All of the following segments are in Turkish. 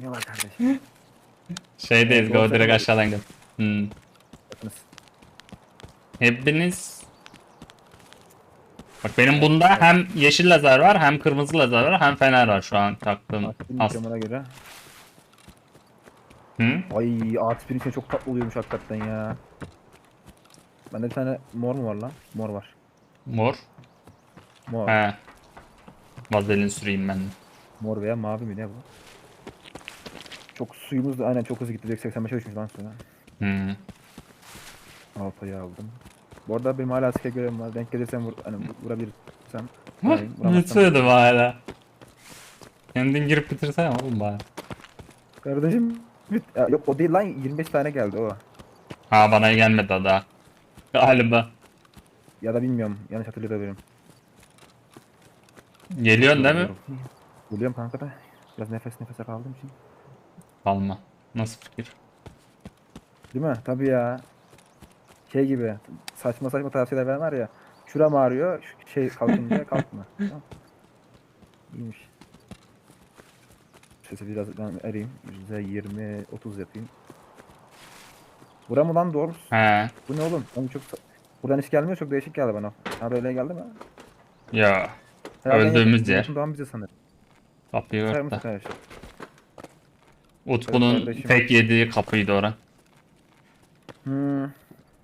iniyorlar kardeşim. Şeydeyiz go direkt bir- aşağıdan gel. Hmm. Bakınız. Hepiniz Bak benim bunda hem yeşil lazer var hem kırmızı lazer var hem fener var şu an taktığım. Camına göre. Hı? Ay aspirin içine çok tatlı oluyormuş hakikaten ya. Bende bir tane mor mu var lan? Mor var. Mor. Mor. He. Vazelin süreyim ben. de. Mor veya mavi mi ne bu? Çok suyumuz da aynen çok hızlı gitti. Direkt 85'e düşmüş lan suya. Hı. Alpa'yı aldım. Bu arada benim hala asker görevim var. Denk gelirsen vur, hani vurabilirsem. Vurayım, vuramazsam- Bitiyordum hala. Kendin girip bitirsene oğlum bari. Kardeşim. bit- Ya, yok o değil lan 25 tane geldi o. Ha bana gelmedi o daha. Galiba. Ya da bilmiyorum. Yanlış benim. Geliyorsun değil mi? Biliyorum kanka da. Biraz nefes nefese kaldığım için. Kalma. Nasıl fikir? Değil mi? Tabii ya. Şey gibi. Saçma saçma tavsiyeler veren var ya. Şuram ağrıyor. Şu şey kalkınca kalkma. Tamam. İyiymiş. Sesi biraz ben arayayım. %20 30 yapayım. Bura mı lan doğru? He. Bu ne oğlum? Oğlum çok buradan hiç gelmiyor. Çok değişik geldi bana. Ha böyle geldi mi? Ya. Herhalde Öldüğümüz yer. Doğan bize sanırım. Kapıyı Sayar ört mısın da. kardeşim? Utku'nun kardeşim. tek yediği kapıydı oran. Hmm.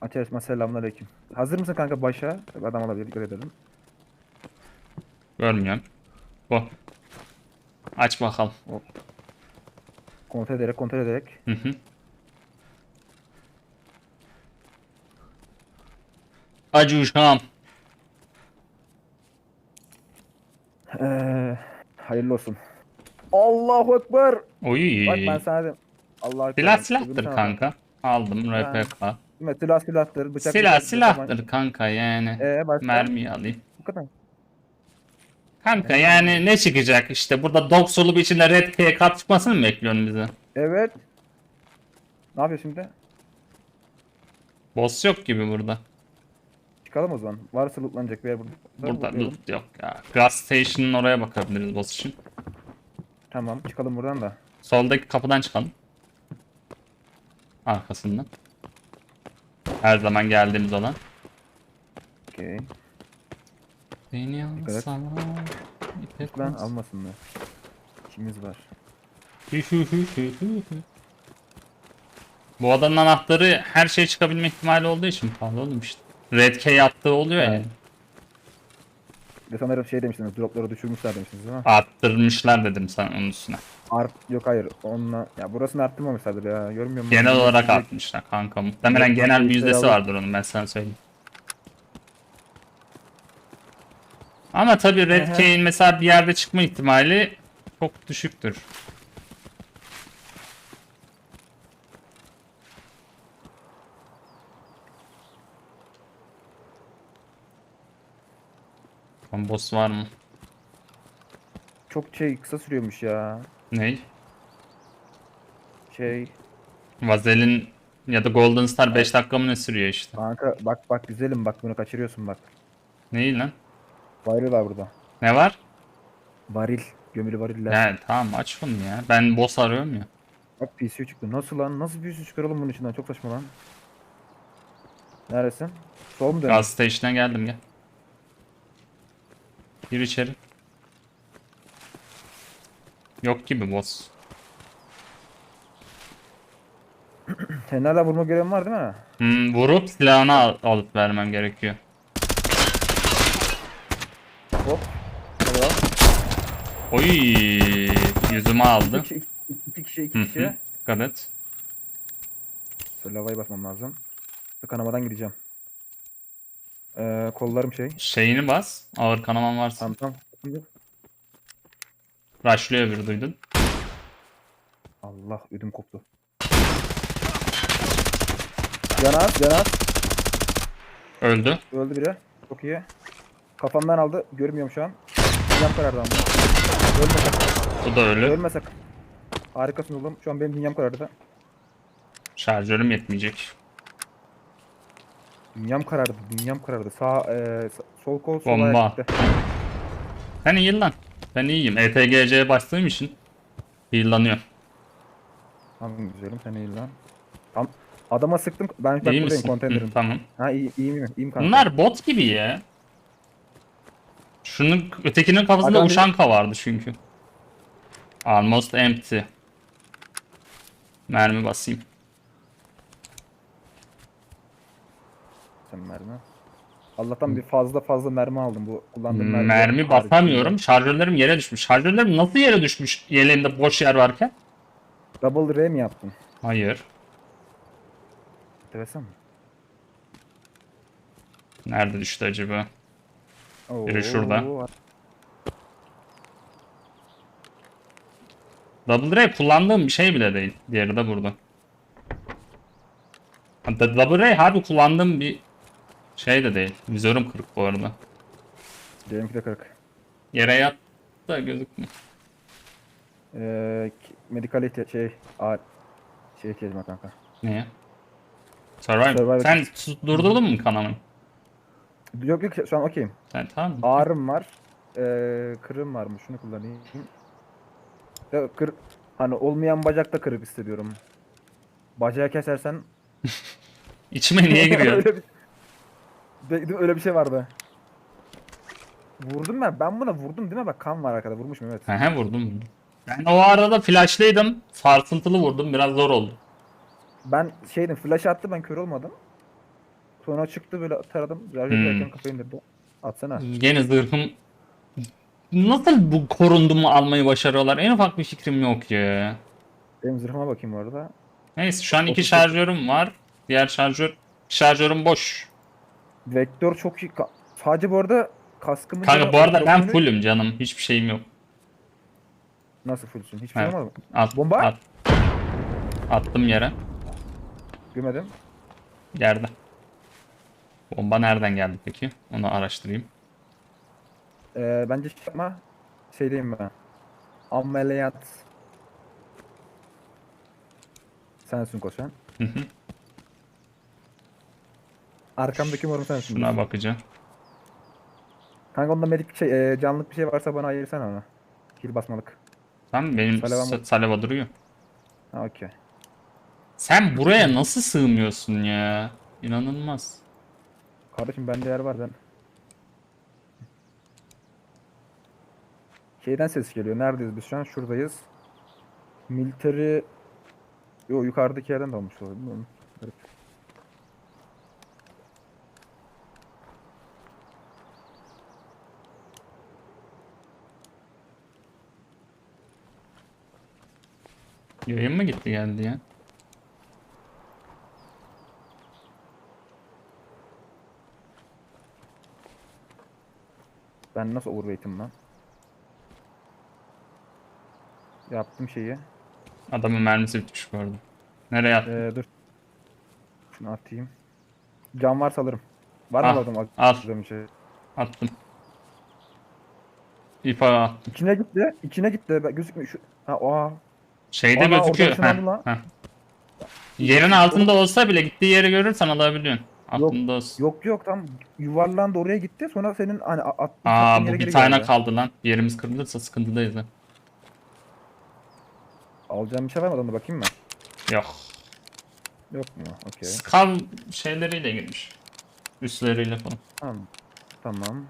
Açarız. Selamünaleyküm. Hazır mısın kanka başa? Adam alabilir. Dikkat edelim. Görmüyorum. Bu. Aç bakalım. Kontrol ederek kontrol ederek. Hı hı. Acı uşağım. Ee, hayırlı olsun. Allahu Ekber. Oy. Bak ben sana dedim. Ekber. Silah silahtır kanka. Aldım. RPK. Değil mi? Silah silahtır. Bıçak Silah bıçak, silahtır kanka yani. Ee başka? Mermi alayım. Bu kadar. Kanka yani ne çıkacak işte burada dog solu bir içinde red kat çıkmasını mı bekliyorsun bize? Evet. Ne yapıyor şimdi? Boss yok gibi burada. Çıkalım o zaman. Varsa lootlanacak bir yer burada. Burada loot yok ya. Gas station'ın oraya bakabiliriz boss için. Tamam çıkalım buradan da. Soldaki kapıdan çıkalım. Arkasından. Her zaman geldiğimiz olan. Okey. Beni alsana. ipek Lan almasınlar. İşimiz var. Bu adanın anahtarı her şey çıkabilme ihtimali olduğu için pahalı oğlum işte. Red key attığı oluyor Evet. yani. De sanırım şey demiştiniz. Dropları düşürmüşler demiştiniz değil mi? Arttırmışlar dedim sana onun üstüne. Art yok hayır. Onunla ya burasını arttırmamışlardır ya. Görmüyor musun? Genel olarak artmışlar kanka. Muhtemelen genel bir yüzdesi vardır onun ben sana söyleyeyim. Ama tabii Red Aha. Key'in mesela bir yerde çıkma ihtimali çok düşüktür. Bakalım boss var mı? Çok şey kısa sürüyormuş ya. Ney? Şey Vazelin ya da Golden Star 5 dakika mı ne sürüyor işte? kanka bak bak güzelim bak bunu kaçırıyorsun bak. Neyi lan? Varil var burada. Ne var? Varil. Gömülü variller. Ya tamam aç bunu ya. Ben boss arıyorum ya. Bak PCU çıktı. Nasıl lan? Nasıl PCU çıkaralım bunun içinden? Çok saçma lan. Neredesin? Sol mu dön? Gas station'a geldim gel. Gir içeri. Yok gibi boss. Senin hala vurma görevin var değil mi? Hmm, vurup silahını al- alıp vermem gerekiyor. Hop. Hadi al. Oy yüzüme aldı. İki, iki, iki kişi, iki Hı kişi. Dikkat et. Şöyle havayı basmam lazım. Kanamadan gideceğim. Ee, kollarım şey. Şeyini bas. Ağır kanaman varsa. Tamam tamam. Rushlıyor öbürü duydun. Allah ödüm koptu. Canaz, Canaz. Öldü. Öldü biri. Çok iyi. Kafamdan aldı. Görmüyorum şu an. Dünyam karardı ama. Ölme sakın. Bu da ölü. Ölme sakın. Harikasın oğlum. Şu an benim dünyam karardı. Şarjörüm yetmeyecek. Dünyam karardı. Dünyam karardı. Sağ, e, sol kol, sol Bomba. ayak gitti. Sen iyi lan. Ben iyiyim. E ETGC'ye bastığım için heal'lanıyor. Tamam güzelim sen iyi lan. Tam adama sıktım. Ben İyi misin? konteynerim. Hı, tamam. Ha iyi iyiyim iyiyim. İyiyim kanka. Bunlar bot gibi ya. Şunun ötekinin kafasında hadi. uşanka vardı çünkü. Almost empty. Mermi basayım. Sen mermi. Allah'tan bir fazla fazla mermi aldım bu kullandığım mermi. Mermi basamıyorum. Şarjörlerim yere düşmüş. Şarjörlerim nasıl yere düşmüş yeleğinde boş yer varken? Double R mi yaptın? Hayır. Enteresan. Nerede düştü acaba? Oo. Biri şurada. Double Ray kullandığım bir şey bile değil. Diğeri de burada. Double Ray harbi kullandığım bir şey de değil. Vizörüm kırık bu arada. Benimki de 40. Yere yat da gözükmüyor. Ee, medikal ihtiyaç şey ağır şey ihtiyacım var kanka. Neye? Survive. Survive. Sen su- durdurdun mu kanamayı? Yok yok şu an okeyim. Sen tamam mı? Ağrım var. Ee, kırım var mı? Şunu kullanayım. Ya, kır, hani olmayan bacakta kırık hissediyorum. Bacağı kesersen İçime niye giriyor? öyle bir, Bekledim, öyle bir şey vardı. Vurdum ben. Ben buna vurdum değil mi? Bak kan var arkada. Vurmuşum evet. He he vurdum. Ben o arada flashlıydım. Sarsıntılı vurdum. Biraz zor oldu. Ben şeydim flash attı ben kör olmadım. Sonra çıktı böyle taradım. Jarjör Hmm. kafayı indirdi. Atsana. Gene zırhım... Nasıl bu korundumu almayı başarıyorlar? En ufak bir fikrim yok ya. Benim zırhıma bakayım bu arada. Neyse şu an iki şarjörüm var. Diğer şarjör şarjörüm boş. Vektör çok iyi. Ka- Sadece bu arada kaskımın... Kanka bu arada ben full. fullüm canım. Hiçbir şeyim yok. Nasıl fullsün? Hiçbir şey Evet. olmadı. mı? At, Bomba? at. Attım yere. Görmedim. Yerde. Bomba nereden geldi peki? Onu araştırayım. Ee, bence şey yapma. Şeydeyim ben. Ameliyat. Sensin koşan. Hı hı. Arkamdaki morum sensin. Şuna bakacağım. Kanka onda medik şey, e, canlılık bir şey varsa bana ayırsana onu. Kill basmalık. Tamam benim Saleva mı? sa- saleva duruyor. Ha okey. Sen buraya nasıl sığmıyorsun ya? İnanılmaz. Kardeşim bende yer var ben. Şeyden ses geliyor. Neredeyiz biz şu an? Şuradayız. Military... Yo yukarıdaki yerden de olmuş olabilir mi? Yayın mı gitti geldi ya? Ben nasıl overweight'im lan? Yaptım şeyi. Adamın mermisi bitmiş bu arada. Nereye attın? Ee, dur. Şunu atayım. Can varsa alırım. Var Al, mı adam? Bir şey. Attım. İpa attım. İçine gitti. İçine gitti. Ben- Gözükmüyor. Şu... Ha oha. Şeyde Ana, gözüküyor. lan. heh. Yerin altında olsa bile gittiği yeri görürsen alabiliyorsun. Aklında olsun. Yok yok tam yuvarlandı oraya gitti. Sonra senin hani a- attığın Aa bu bir tane geldi. kaldı lan. Yerimiz kırılırsa sıkıntıdayız ha. Alacağım bir şey var mı adamda bakayım mı? Yok. Yok mu? Okey. Skav şeyleriyle girmiş. Üstleriyle falan. Tamam. Tamam.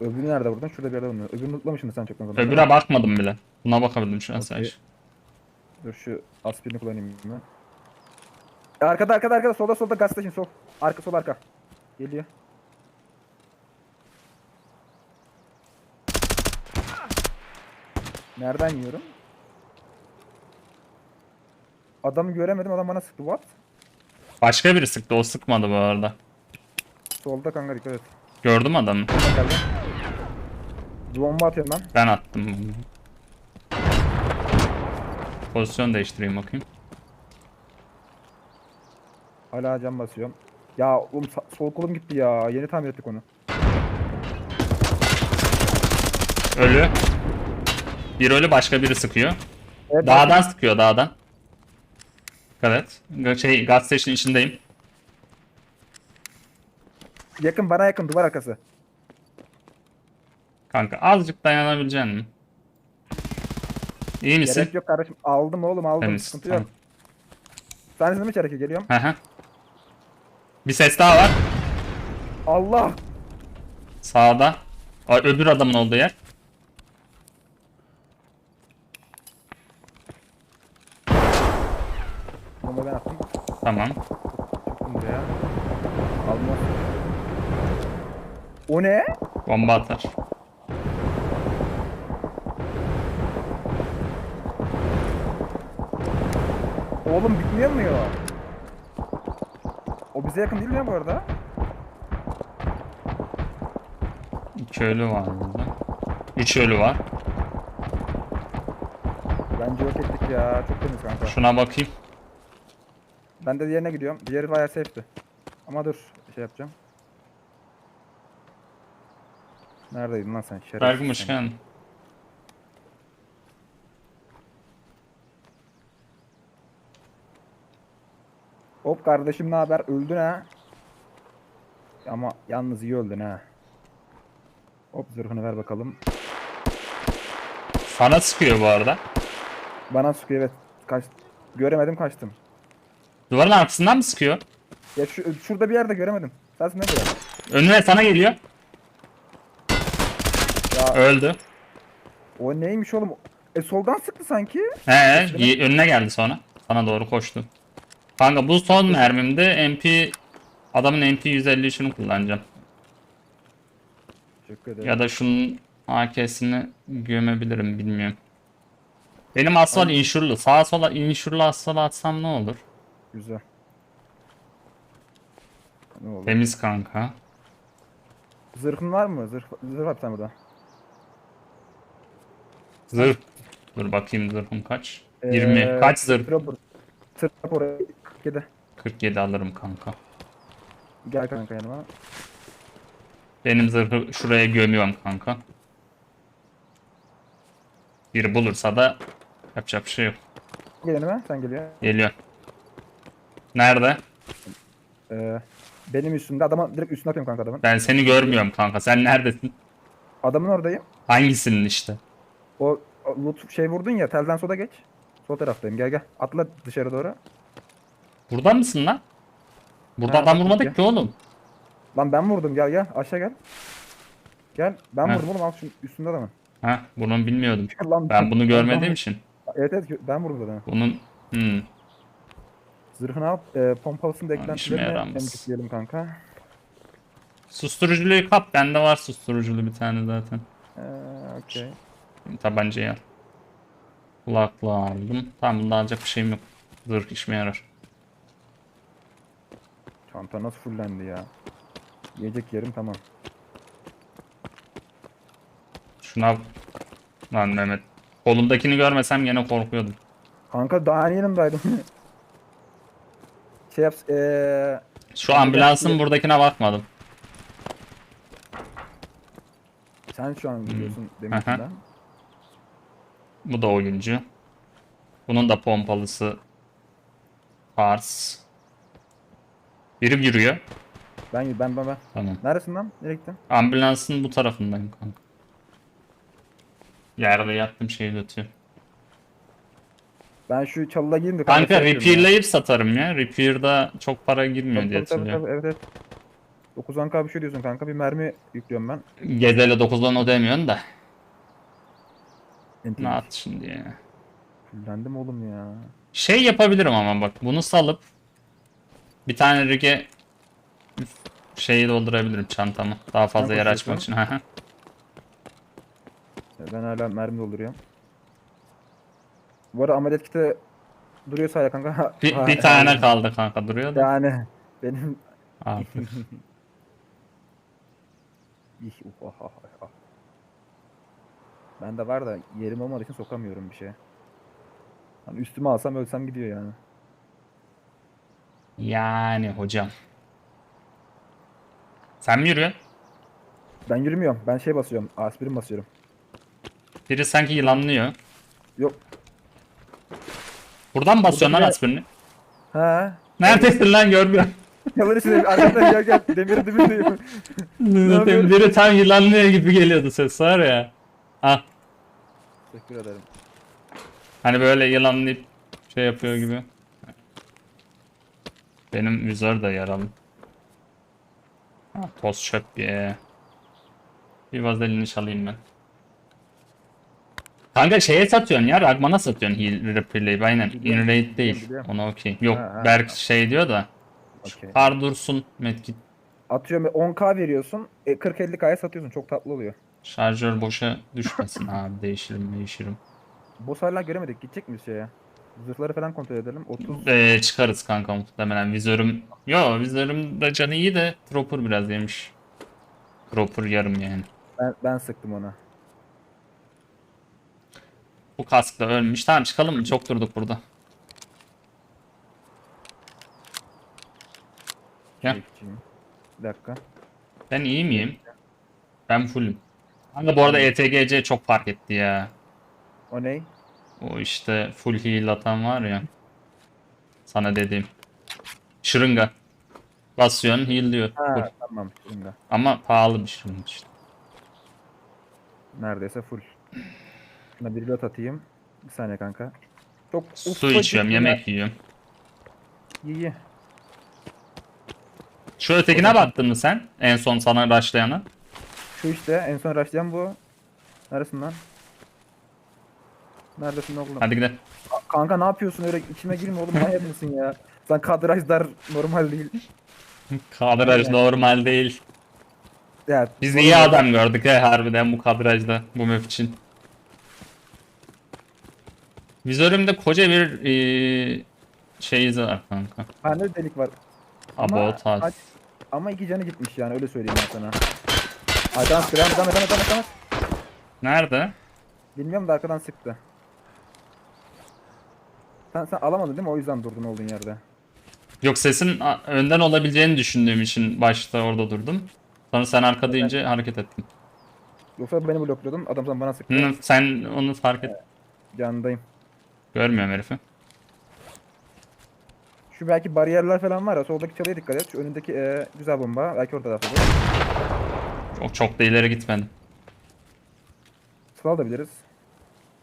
Öbürü nerede buradan? Şurada bir yerde bulunuyor. Öbürünü unutmamışsın sen çok zaman. Öbüre bakmadım bile. Buna bakabildim şu an Okey. sadece. Dur şu aspirini kullanayım ben. Arkada arkada arkada solda solda gaz station sol. Arka sol arka. Geliyor. Nereden yiyorum? Adamı göremedim adam bana sıktı what? Başka biri sıktı. O sıkmadı bu arada. Solda kanka dikkat et. Gördüm adamı. Solda Bomba atıyorum ben. Ben attım. bunu. Pozisyon değiştireyim bakayım. Hala cam basıyorum. Ya oğlum sa- sol kolum gitti ya. Yeni tamir ettik onu. Ölü. Bir ölü başka biri sıkıyor. Evet, Dağdan sıkıyor dağdan. Evet. Şey, gas station içindeyim. Yakın bana yakın duvar arkası. Kanka azıcık dayanabilecek misin? İyi misin? Gerek yok kardeşim. Aldım oğlum aldım. Temiz, Sıkıntı tamam. yok. Sen mi içeri geliyorum? Hı hı. Bir ses daha var. Allah! Sağda. Ay, öbür adamın olduğu yer. Bomba ben attım. Tamam. Çıktım buraya. Almaz. O ne? Bomba atar. Oğlum bitmiyor mu ya? O bize yakın değil mi ya bu arada? İki ölü var burada. Üç ölü var. Bence yok ettik ya. Çok temiz kanka. Şuna bakayım. Ben de diğerine gidiyorum. Diğeri bayağı safe'ti. Ama dur. Şey yapacağım. Neredeydin lan sen? Şerefsiz Bergum Hop kardeşim ne haber? Öldün ha. Ama yalnız iyi öldün ha. Hop zırhını ver bakalım. Sana sıkıyor bu arada. Bana sıkıyor evet. Kaç... Göremedim kaçtım. Duvarın arkasından mı sıkıyor? Ya şu, şurada bir yerde göremedim. Sen ne gördün? Önüne sana geliyor. Ya Öldü. o neymiş oğlum? E soldan sıktı sanki. He, önüne geldi sonra. Sana doğru koştu. Kanka bu son mermimde MP adamın MP 153'ünü kullanacağım. Teşekkür ederim. Ya da şunun AK'sini gömebilirim bilmiyorum. Benim asfal inşurlu. Sağa sola inşurlu asfal atsam ne olur? Güzel. Ne oldu? Temiz kanka. Zırhın var mı? Zırh, zırh var bir tane burada. Zırh. Dur bakayım zırhım kaç? Ee, 20. Kaç zırh? Trapper. Trapper oraya. 47. 47 alırım kanka. Gel kanka yanıma. Benim zırhı şuraya gömüyorum kanka. Biri bulursa da yapacak bir şey yok. Gel yanıma. Sen geliyor. Geliyor. Nerede? Ee, benim üstümde. Adamın direkt üstüne atıyorum kanka adamın. Ben seni görmüyorum kanka. Sen neredesin? Adamın oradayım. Hangisinin işte? O, o loot şey vurdun ya. Telden soda geç. Sol taraftayım. Gel gel. Atla dışarı doğru. Burada mısın lan? Burada Ha, adam vurmadık ki oğlum. Lan ben vurdum. Gel gel. Aşağı gel. Gel. Ben Ha. vurdum oğlum. Al şu üstünde adamın. Ha, bunu bilmiyordum. Lan, Ben bunu görmediğim için. Evet evet ben vurdum adamı. Bunun hmm. Zırhını al. E, pompalısını da işime eklentilerini yaramaz. temizleyelim kanka. Susturuculuyu kap. Bende var susturuculu bir tane zaten. Ee, okey. Tabancayı al. Kulaklığı aldım. Tamam bunda alacak bir şeyim yok. Zırh işime yarar. Çanta nasıl fullendi ya? Yiyecek yerim tamam. Şuna lan Mehmet. Kolumdakini görmesem yine korkuyordum. Kanka daha yanımdaydım. şey yap eee Şu ambulansın buradakine bakmadım. sen şu an gidiyorsun Aha. demiştin Bu da oyuncu. Bunun da pompalısı Pars. Biri yürüyor. Ben ben ben ben. Tamam. Neresin lan? Nereye gittin? Ambulansın bu tarafındayım kanka. Yerde yattım şeyi götürüyor. Ben şu çalıda gideyim de Kanka şey yapıyorum ya. repairlayıp satarım ya. Repair'da çok para girmiyor Tabii, diye tabii, hatırlıyorum. tabii, evet evet. 9 anka bir şey diyorsun kanka. Bir mermi yüklüyorum ben. Gezele 9'dan o demiyorsun da. Enti. Ne at şimdi ya. Fullendim oğlum ya. Şey yapabilirim ama bak bunu salıp bir tane rige şeyi doldurabilirim çantamı. Daha fazla yer açmak için. Hı. Ben hala mermi dolduruyorum. Bu arada ameliyat kiti duruyorsa hala kanka. bir, bir tane kaldı kanka duruyor da. Yani benim Abi. İh, uh, ah, ah, ah. Ben de var da yerim olmadığı için sokamıyorum bir şey. Hani üstüme alsam ölsem gidiyor yani. Yani hocam. Sen mi yürüyorsun? Ben yürümüyorum. Ben şey basıyorum. Aspirin basıyorum. Biri sanki yılanlıyor. Yok. Buradan mı basıyorsun lan aspirini? He. Neredesin lan görmüyorum. Yalan içinde arkadaşlar gel gel. Demiri dibindeyim. Yapıyorsun? biri tam yılanlıyor gibi geliyordu ses var ya. Ah Teşekkür ederim. Hani böyle yılanlayıp şey yapıyor gibi. Benim vizör de yaralı. Ha, toz çöp ye. Bir vazelini çalayım ben. Kanka şeye satıyorsun ya Ragman'a satıyorsun heal replay'i aynen. Biliyorum, In raid değil. Ona okey. Yok Ha, ha, Berk ha. şey diyor da. Okey. Kar dursun medkit. Atıyorum 10k veriyorsun. E, 40-50k'ya satıyorsun. Çok tatlı oluyor. Şarjör boşa düşmesin abi değişirim değişirim. Boss hala göremedik. Gidecek miyiz şeye? Zırhları falan kontrol edelim. 30 Ee, çıkarız kanka muhtemelen vizörüm. Yo vizörüm de canı iyi de Dropper biraz yemiş. Dropper yarım yani. ben, ben sıktım ona. Bu kask da ölmüş. Tamam çıkalım mı? Çok durduk burada. Ya. Çekeceğim. Bir dakika. Ben iyi miyim? Ben fullüm. Kanka bu arada ETGC çok fark etti ya. O ney? O işte full heal atan var ya. Sana dediğim. Şırınga. Basıyorsun heal diyor. Full. Ha tamam. Şimdi. Ama pahalı bir şırınga işte. Neredeyse full. Şuna bir lot atayım. Bir saniye kanka. Çok Su ufacık içiyorum, bir- yemek yiyorum. İyi iyi. Şu ötekine baktın mı sen? En son sana başlayana. Şu işte en son rushlayan bu. Neresin lan? Neredesin oğlum? Hadi gidelim. Kanka ne yapıyorsun öyle içime girme oğlum manyak mısın ya? Sen kadrajlar normal değil. Kadraj normal değil. Ya, Biz iyi adam gördük he harbiden bu kadrajda bu map için. Vizörümde koca bir eee şey var kanka. Bende de delik var. Ama, About ama iki canı gitmiş yani öyle söyleyeyim ben sana. Arkadan sıktı. Devam et, devam et, devam et, devam et. Nerede? Bilmiyorum da arkadan sıktı. Sen, sen alamadın değil mi? O yüzden durdun olduğun yerde. Yok sesin a- önden olabileceğini düşündüğüm için başta orada durdum. Sonra sen arka deyince hareket ettim. Yoksa beni blokluyordun. Adam sana bana sıktı. Hı, sen onu fark et. Yanındayım. Görmüyorum herifi. Şu belki bariyerler falan var ya. Soldaki çalıya dikkat et. Şu önündeki e, güzel bomba. Belki orada da Çok, çok da ileri gitmedim. Sıla alabiliriz.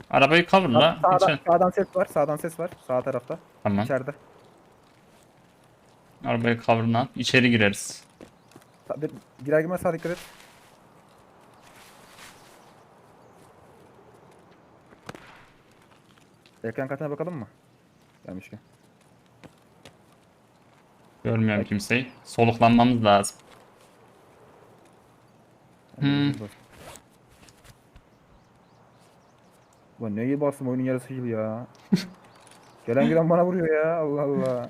Arabayı coverla. Sağdan, geçelim. sağdan ses var. Sağdan ses var. Sağ tarafta. Tamam. İçeride. Arabayı coverla. İçeri gireriz. Sa- bir- Girer girmez sağa dikkat et. Ekran kartına bakalım mı? Gelmişken. Görmüyorum kimseyi. Soluklanmamız lazım. Hmm. Ulan ne iyi bastım oyunun yarısı yıl ya. Gelen gelen bana vuruyor ya Allah Allah.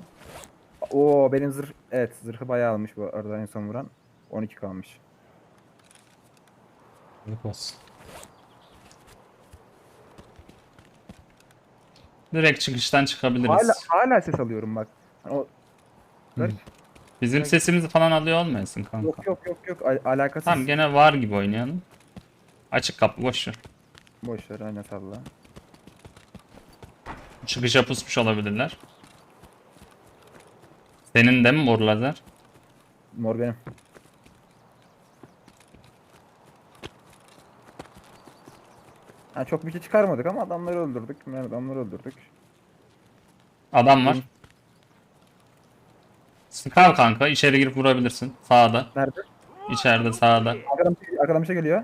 Oo benim zırh evet zırhı bayağı almış bu arada en son vuran. 12 kalmış. Olsun. Direkt çıkıştan çıkabiliriz. Hala hala ses alıyorum bak. O Garip. Bizim sesimizi falan alıyor olmayasın kanka. Yok yok yok yok Al- alakasız. Tamam gene var gibi oynayalım. Açık kapı boş ver. Boş ver aynen salla. Çıkışa pusmuş olabilirler. Senin de mi mor lazer? Mor benim. Ha, çok bir şey çıkarmadık ama adamları öldürdük. Adamları öldürdük. Adam var. Sıkar kanka içeri girip vurabilirsin. Sağda. Nerede? İçeride sağda. Arkadan, arkadan bir şey geliyor.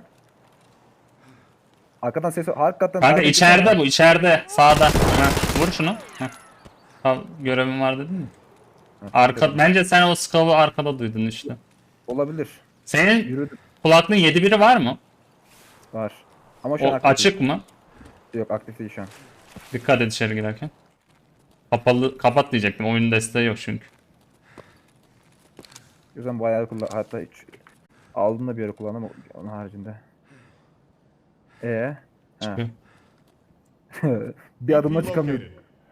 Arkadan ses hakikaten Kanka içeride bu içeride sağda. Heh, vur şunu. Al, görevim var dedin mi? Arka, bence sen o skavı arkada duydun işte. olabilir. Senin kulaklığın 7 biri var mı? var. Ama şu an O aktif açık mı? değil. Yok aktif değil şu an. Dikkat et içeri girerken. Kapalı kapat diyecektim. Oyunun desteği yok çünkü. Yüzden bayağı kullan hatta hiç aldım da bir yere kullandım onun haricinde. E Çıkıyor. bir adımla çıkamıyorum.